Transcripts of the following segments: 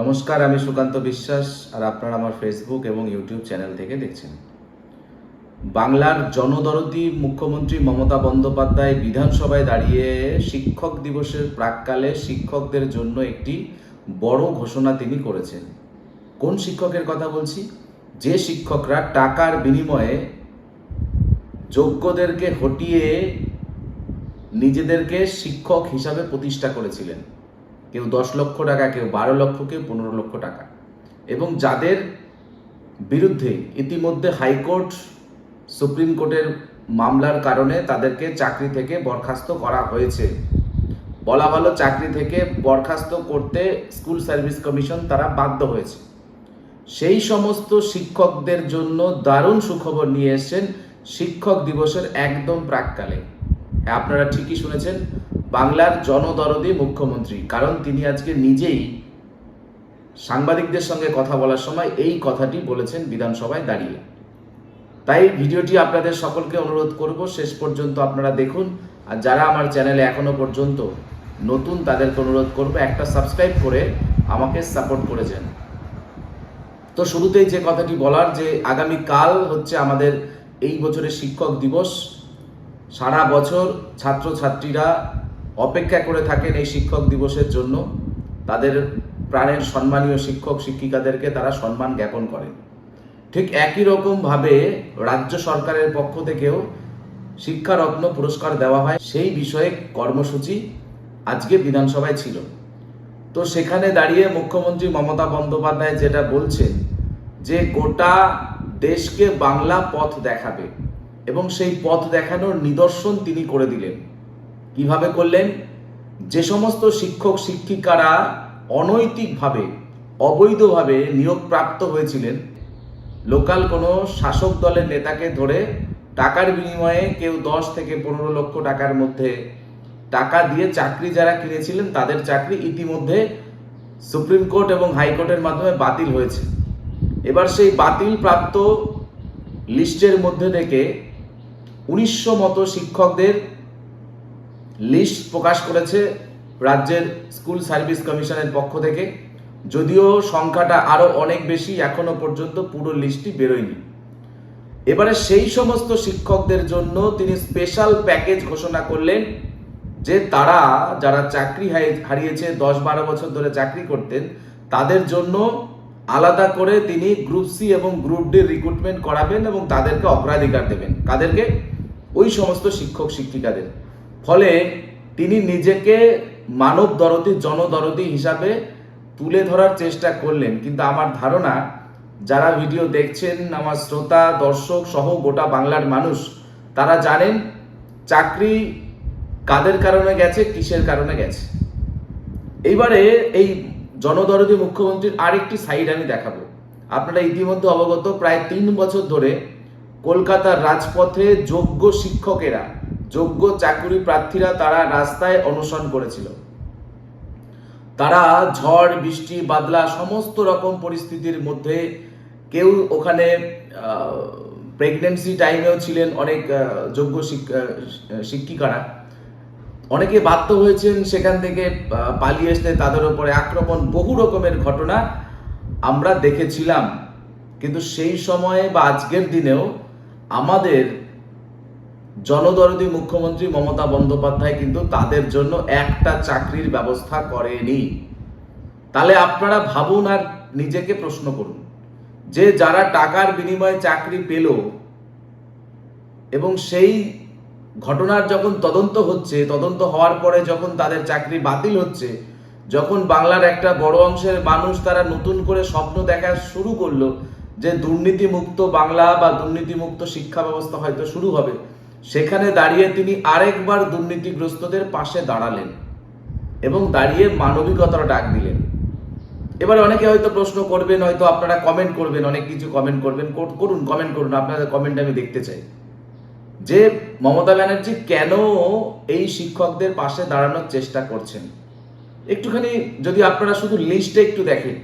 নমস্কার, আমি সুকান্ত বিশ্বাস আর আপনারা আমার ফেসবুক এবং ইউটিউব চ্যানেল থেকে দেখছেন। বাংলার জনদরদি মুখ্যমন্ত্রী মমতা বন্দ্যোপাধ্যায় বিধানসভায় দাঁড়িয়ে শিক্ষক দিবসের প্রাককালে শিক্ষকদের জন্য একটি বড় ঘোষণা তিনি করেছেন। কোন শিক্ষকের কথা বলছি? যে শিক্ষকরা টাকার বিনিময়ে যোগ্যদেরকে হটিয়ে নিজেদেরকে শিক্ষক হিসাবে প্রতিষ্ঠা করেছিলেন। কেউ দশ লক্ষ টাকা, কেউ বারো লক্ষ, কেউ পনেরো লক্ষ টাকা। এবং যাদের বিরুদ্ধে ইতিমধ্যে হাইকোর্ট, সুপ্রিম কোর্টের মামলার কারণে তাদেরকে চাকরি থেকে বরখাস্ত করা হয়েছে। বলা ভালো, চাকরি থেকে বরখাস্ত করতে স্কুল সার্ভিস কমিশন তারা বাধ্য হয়েছে। সেই সমস্ত শিক্ষকদের জন্য দারুণ সুখবর নিয়ে এসেছেন শিক্ষক দিবসের একদম প্রাককালে। হ্যাঁ আপনারা ঠিকই শুনেছেন বাংলার জনদরদি মুখ্যমন্ত্রী, কারণ তিনি আজকে নিজেই সাংবাদিকদের সঙ্গে কথা বলার সময় এই কথাটি বলেছেন বিধানসভায় দাঁড়িয়ে। তাই ভিডিওটি আপনাদের সকলকে অনুরোধ করব, শেষ পর্যন্ত আপনারা দেখুন, আর যারা আমার চ্যানেলে এখনও পর্যন্ত নতুন, তাদেরকে অনুরোধ করব, একটা সাবস্ক্রাইব করে আমাকে সাপোর্ট করেছেন তো শুরুতেই যে কথাটি বলার, যে আগামী কাল হচ্ছে আমাদের এই বছরের শিক্ষক দিবস। সারা বছর ছাত্রছাত্রীরা অপেক্ষা করে থাকেন এই শিক্ষক দিবসের জন্য। তাদের প্রাণের সম্মানীয় শিক্ষক, শিক্ষিকাদেরকে তারা সম্মান জ্ঞাপন করেন। ঠিক একই রকমভাবে রাজ্য সরকারের পক্ষ থেকেও শিক্ষারত্ন পুরস্কার দেওয়া হয়। সেই বিষয়ে কর্মসূচি আজকে বিধানসভায় ছিল। তো সেখানে দাঁড়িয়ে মুখ্যমন্ত্রী মমতা বন্দ্যোপাধ্যায় যেটা বলছেন যে, গোটা দেশকে বাংলা পথ দেখাবে এবং সেই পথ দেখানোর নিদর্শন তিনি করে দিলেন। কীভাবে করলেন? যে সমস্ত শিক্ষক, শিক্ষিকারা অনৈতিকভাবে, অবৈধভাবে নিয়োগপ্রাপ্ত হয়েছিলেন, লোকাল কোনো শাসক দলের নেতাকে ধরে টাকার বিনিময়ে কেউ দশ থেকে পনেরো লক্ষ টাকার মধ্যে টাকা দিয়ে চাকরি যারা কিনেছিলেন, তাদের চাকরি ইতিমধ্যে সুপ্রিম কোর্ট এবং হাইকোর্টের মাধ্যমে বাতিল হয়েছে। এবার সেই বাতিল প্রাপ্ত লিস্টের মধ্যে থেকে উনিশশো মতো শিক্ষকদের লিস্ট প্রকাশ করেছে রাজ্যের স্কুল সার্ভিস কমিশনের পক্ষ থেকে। যদিও সংখ্যাটা আরও অনেক বেশি, এখনও পর্যন্ত পুরো লিস্টটি বেরোয়নি। এবারে সেই সমস্ত শিক্ষকদের জন্য তিনি স্পেশাল প্যাকেজ ঘোষণা করলেন যে তারা যারা চাকরি হারিয়েছে, দশ বারো বছর ধরে চাকরি করতেন, তাদের জন্য আলাদা করে তিনি গ্রুপ সি এবং গ্রুপ ডি রিক্রুটমেন্ট করাবেন এবং তাদেরকে অগ্রাধিকার দেবেন। কাদেরকে? ওই সমস্ত শিক্ষক শিক্ষিকাদের ফলে তিনি নিজেকে মানব দরদি জনদরদি হিসাবে তুলে ধরার চেষ্টা করলেন। কিন্তু আমার ধারণা, যারা ভিডিও দেখছেন, আমার শ্রোতা, দর্শক সহ গোটা বাংলার মানুষ, তারা জানেন চাকরি কাদের কারণে গেছে, কিসের কারণে গেছে। এইবারে এই জনদরদি মুখ্যমন্ত্রীর আরেকটি সাইড আমি দেখাবো। আপনারা ইতিমধ্যে অবগত, প্রায় তিন বছর ধরে কলকাতার রাজপথে যোগ্য শিক্ষকেরা যোগ্য চাকুরি প্রার্থীরা তারা রাস্তায় অনশন করেছিল। তারা ঝড়, বৃষ্টি, বাদলা সমস্ত রকম পরিস্থিতির মধ্যে কেউ ওখানে প্রেগনেন্সি টাইমেও ছিলেন অনেক যোগ্য শিক্ষিকারা। অনেকে বাধ্য হয়েছেন সেখান থেকে পালিয়ে আসতে তাদের উপরে আক্রমণ। বহু রকমের ঘটনা আমরা দেখেছিলাম। কিন্তু সেই সময়ে বা আজকের দিনেও আমাদের জনদরদি মুখ্যমন্ত্রী মমতা বন্দ্যোপাধ্যায় কিন্তু তাদের জন্য একটা চাকরির ব্যবস্থা করেনি। তাহলে আপনারা ভাবুন আর নিজেকে প্রশ্ন করুন, যে যারা টাকার বিনিময়ে চাকরি পেল এবং সেই ঘটনার যখন তদন্ত হচ্ছে, তদন্ত হওয়ার পরে যখন তাদের চাকরি বাতিল হচ্ছে, যখন বাংলার একটা বড় অংশের মানুষ তারা নতুন করে স্বপ্ন দেখা শুরু করল যে দুর্নীতিমুক্ত বাংলা বা দুর্নীতিমুক্ত শিক্ষা ব্যবস্থা হয়তো শুরু হবে সেখানে দাঁড়িয়ে তিনি আরেকবার দুর্নীতিগ্রস্তদের পাশে দাঁড়ালেন এবং দাঁড়িয়ে মানবিকতার ডাক দিলেন। এবারে অনেকে হয়তো প্রশ্ন করবেন, হয়তো আপনারা কমেন্ট করবেন, অনেক কিছু কমেন্ট করবেন। কর- করুন কমেন্ট করুন, আপনাদের কমেন্ট আমি দেখতে চাই। যে মমতা ব্যানার্জি কেন এই শিক্ষকদের পাশে দাঁড়ানোর চেষ্টা করছেন? একটুখানি যদি আপনারা শুধু লিস্টে একটু দেখেন,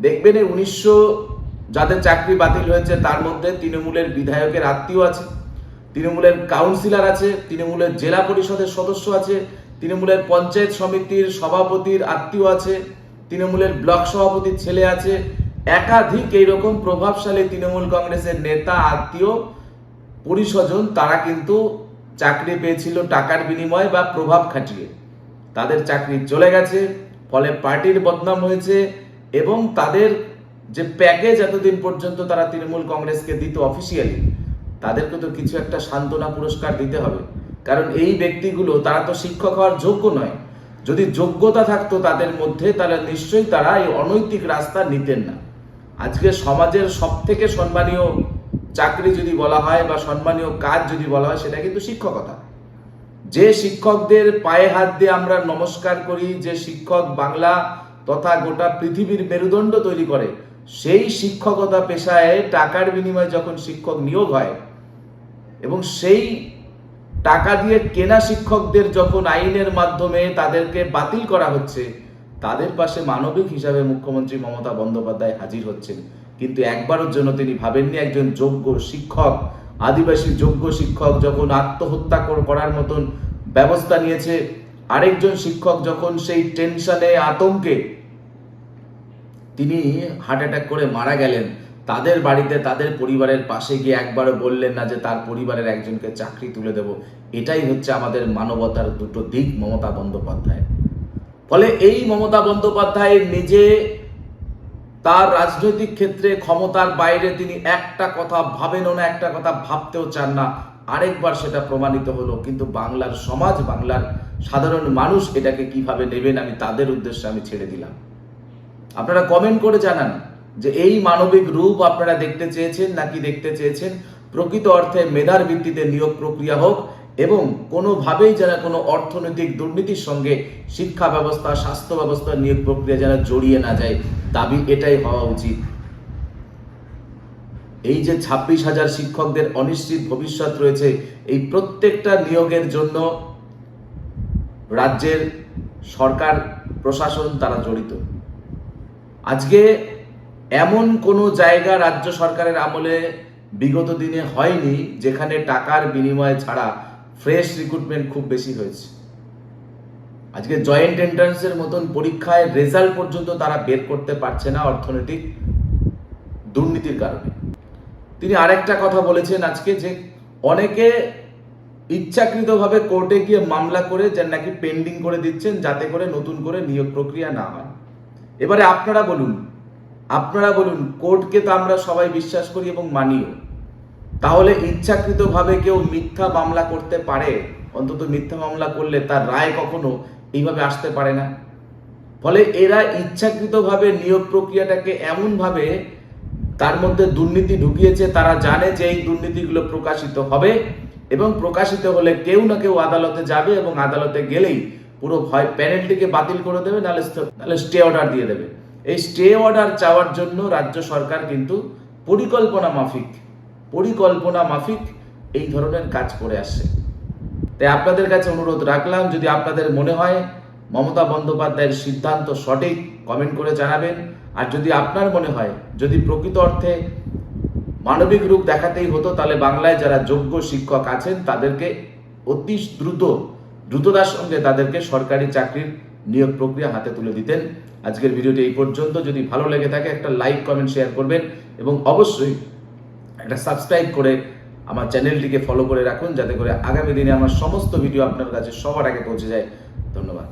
দেখবেন এই উনিশশো, যাদের চাকরি বাতিল হয়েছে, তার মধ্যে তৃণমূলের বিধায়কের আত্মীয় আছে। তৃণমূলের কাউন্সিলর আছে, তৃণমূলের জেলা পরিষদের সদস্য আছে, তৃণমূলের পঞ্চায়েত সমিতির সভাপতির আত্মীয় আছে, তৃণমূলের ব্লক সভাপতির ছেলে আছে। একাধিক এইরকম প্রভাবশালী তৃণমূল কংগ্রেসের নেতা, আত্মীয়, পরিস্বজন, তারা কিন্তু চাকরি পেয়েছিল টাকার বিনিময়ে বা প্রভাব খাটিয়ে। তাদের চাকরি চলে গেছে, ফলে পার্টির বদনাম হয়েছে এবং তাদের যে প্যাকেজ এতদিন পর্যন্ত তারা তৃণমূল কংগ্রেসকে দিত অফিসিয়ালি তাদেরকে তো কিছু একটা সান্ত্বনা পুরস্কার দিতে হবে। কারণ এই ব্যক্তিগুলো, তারা তো শিক্ষক হওয়ার যোগ্য নয়। যদি যোগ্যতা থাকতো তাদের মধ্যে, তাহলে নিশ্চয়ই তারা এই অনৈতিক রাস্তা নিতেন না। আজকে সমাজের সব থেকে সম্মানীয় চাকরি যদি বলা হয় বা সম্মানীয় কাজ যদি বলা হয়, সেটা কিন্তু শিক্ষকতা। যে শিক্ষকদের পায়ে হাত দিয়ে আমরা নমস্কার করি, যে শিক্ষক বাংলা তথা গোটা পৃথিবীর মেরুদণ্ড তৈরি করে সেই শিক্ষকতা পেশায় টাকার বিনিময়ে যখন শিক্ষক নিয়োগ হয়, এবং সেই টাকা দিয়ে কেনা শিক্ষকদের যখন আইনের মাধ্যমে তাদেরকে বাতিল করা হচ্ছে, তাদের পাশে মানবিক হিসাবে মুখ্যমন্ত্রী মমতা বন্দ্যোপাধ্যায় হাজির হচ্ছেন। কিন্তু একবারের জন্য তিনি ভাবেননি একজন যোগ্য শিক্ষক, আদিবাসী যোগ্য শিক্ষক যখন আত্মহত্যা কর- করার মতন ব্যবস্থা নিয়েছে, আরেকজন শিক্ষক যখন সেই টেনশনে, আতঙ্কে তিনি হার্ট অ্যাটাক করে মারা গেলেন। তাদের বাড়িতে, তাদের পরিবারের পাশে গিয়ে একবারও বললেন না যে তার পরিবারের একজনকে চাকরি তুলে দেব। এটাই হচ্ছে আমাদের মানবতার দুটো দিক মমতা বন্দ্যোপাধ্যায় ফলে এই মমতা বন্দ্যোপাধ্যায় নিজে তার রাজনৈতিক ক্ষেত্রে ক্ষমতার বাইরে তিনি একটা কথা ভাবেনও না, একটা কথা ভাবতেও চান না। আরেকবার সেটা প্রমাণিত হলো, কিন্তু বাংলার সমাজ, বাংলার সাধারণ মানুষ এটাকে কীভাবে নেবেন আমি তাদের উদ্দেশ্যে আমি ছেড়ে দিলাম। আপনারা কমেন্ট করে জানান যে এই মানবিক রূপ আপনারা দেখতে চেয়েছেন নাকি দেখতে চেয়েছেন? প্রকৃত অর্থে মেধার ভিত্তিতে নিয়োগ প্রক্রিয়া হোক এবং কোনোভাবেই যেন কোনো অর্থনৈতিক দুর্নীতির সঙ্গে শিক্ষা ব্যবস্থা, স্বাস্থ্য ব্যবস্থা নিয়োগ প্রক্রিয়া যেন জড়িয়ে না যায়। দাবি এটাই হওয়া উচিত। এই যে ছাব্বিশ হাজার শিক্ষকদের অনিশ্চিত ভবিষ্যৎ রয়েছে, এই প্রত্যেকটা নিয়োগের জন্য রাজ্যের সরকার, প্রশাসন তারা জড়িত। আজকে এমন কোনো জায়গা রাজ্য সরকারের আমলে বিগত দিনে হয়নি যেখানে টাকার বিনিময় ছাড়া ফ্রেশ রিক্রুটমেন্ট খুব বেশি হয়েছে। আজকে জয়েন্ট এন্ট্রান্সের মতন পরীক্ষায় রেজাল্ট পর্যন্ত তারা বের করতে পারছে না অর্থনৈতিক দুর্নীতির কারণে। তিনি আরেকটা কথা বলেছেন আজকে যে অনেকে ইচ্ছাকৃতভাবে কোর্টে গিয়ে মামলা করে যে নাকি পেন্ডিং করে দিচ্ছেন যাতে করে নতুন করে নিয়োগ প্রক্রিয়া না হয়। এবারে আপনারা বলুন আপনারা বলুন, কোর্টকে তো আমরা সবাই বিশ্বাস করি এবং মানিও। তাহলে ইচ্ছাকৃতভাবে কেউ মিথ্যা মামলা করতে পারে? অন্তত মিথ্যা মামলা করলে তার রায় কখনো এইভাবে আসতে পারে না? ফলে এরা ইচ্ছাকৃতভাবে নিয়োগ প্রক্রিয়াটাকে এমনভাবে তার মধ্যে দুর্নীতি ঢুকিয়েছে, তারা জানে যে এই দুর্নীতিগুলো প্রকাশিত হবে এবং প্রকাশিত হলে কেউ না কেউ আদালতে যাবে এবং আদালতে গেলেই পুরো ভয় প্যানেলটিকে বাতিল করে দেবে, নাহলে নাহলে স্টে অর্ডার দিয়ে দেবে। এই স্টে অর্ডার চাওয়ার জন্য রাজ্য সরকার কিন্তু পরিকল্পনা মাফিক পরিকল্পনা মাফিক এই ধরনের কাজ করে আসছে। তাই আপনাদের কাছে অনুরোধ রাখলাম, যদি আপনাদের মনে হয় মমতা বন্দ্যোপাধ্যায়ের সিদ্ধান্ত সঠিক কমেন্ট করে জানাবেন। আর যদি আপনার মনে হয়, যদি প্রকৃত অর্থে মানবিক রূপ দেখাতেই হতো, তাহলে বাংলায় যারা যোগ্য শিক্ষক আছেন, তাদেরকে অতি দ্রুত দ্রুততার সঙ্গে তাদেরকে সরকারি চাকরির নিয়োগ প্রক্রিয়া হাতে তুলে দিতেন। আজকের ভিডিওটি এই পর্যন্ত। যদি ভালো লেগে থাকে, একটা লাইক কমেন্ট শেয়ার করবেন এবং অবশ্যই একটা সাবস্ক্রাইব করে আমার চ্যানেলটিকে ফলো করে রাখুন, যাতে করে আগামী দিনে আমার সমস্ত ভিডিও আপনার কাছে সবার আগে পৌঁছে যায়। ধন্যবাদ।